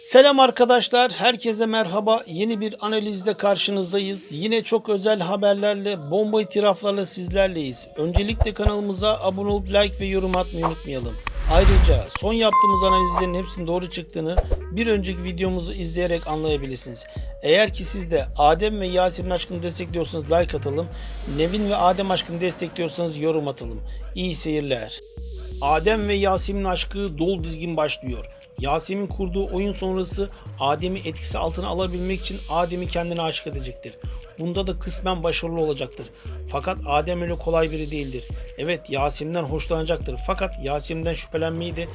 Selam arkadaşlar, herkese merhaba. Yeni bir analizde karşınızdayız. Yine çok özel haberlerle, bomba itiraflarla sizlerleyiz. Öncelikle kanalımıza abone olup like ve yorum atmayı unutmayalım. Ayrıca son yaptığımız analizlerin hepsinin doğru çıktığını bir önceki videomuzu izleyerek anlayabilirsiniz. Eğer ki siz de Adem ve Yasemin aşkını destekliyorsanız like atalım. Nevin ve Adem aşkını destekliyorsanız yorum atalım. İyi seyirler. Adem ve Yasemin aşkı dol dizgin başlıyor. Yasemin kurduğu oyun sonrası Adem'i etkisi altına alabilmek için Adem'i kendine aşık edecektir. Bunda da kısmen başarılı olacaktır. Fakat Adem öyle kolay biri değildir. Evet Yasemin'den hoşlanacaktır. Fakat Yasemin'den şüphelenmeyi de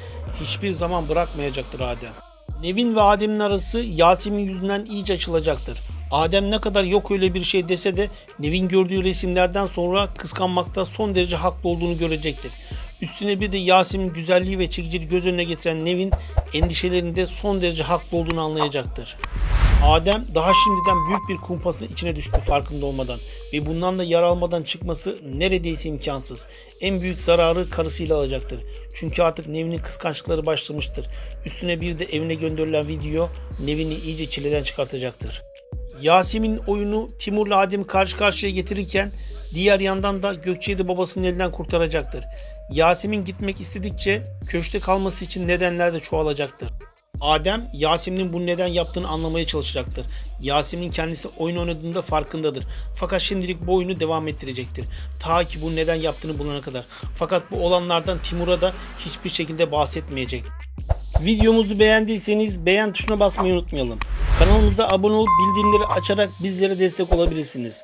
hiçbir zaman bırakmayacaktır Adem. Nevin ve Adem'in arası Yasemin yüzünden iyice açılacaktır. Adem ne kadar yok öyle bir şey dese de Nevin gördüğü resimlerden sonra kıskanmakta son derece haklı olduğunu görecektir. Üstüne bir de Yasemin güzelliği ve çekiciliği göz önüne getiren Nevin endişelerinde son derece haklı olduğunu anlayacaktır. Adem daha şimdiden büyük bir kumpasın içine düştü farkında olmadan ve bundan da yar almadan çıkması neredeyse imkansız. En büyük zararı karısıyla alacaktır. Çünkü artık Nevin'in kıskançlıkları başlamıştır. Üstüne bir de evine gönderilen video Nevin'i iyice çileden çıkartacaktır. Yasemin oyunu Timur'la Adem'i karşı karşıya getirirken diğer yandan da Gökçe'yi de babasının elinden kurtaracaktır. Yasemin gitmek istedikçe köşte kalması için nedenler de çoğalacaktır. Adem Yasemin'in bu neden yaptığını anlamaya çalışacaktır. Yasemin kendisi oyun oynadığında farkındadır. Fakat şimdilik bu oyunu devam ettirecektir. Ta ki bu neden yaptığını bulana kadar. Fakat bu olanlardan Timur'a da hiçbir şekilde bahsetmeyecek. Videomuzu beğendiyseniz beğen tuşuna basmayı unutmayalım. Kanalımıza abone olup bildirimleri açarak bizlere destek olabilirsiniz.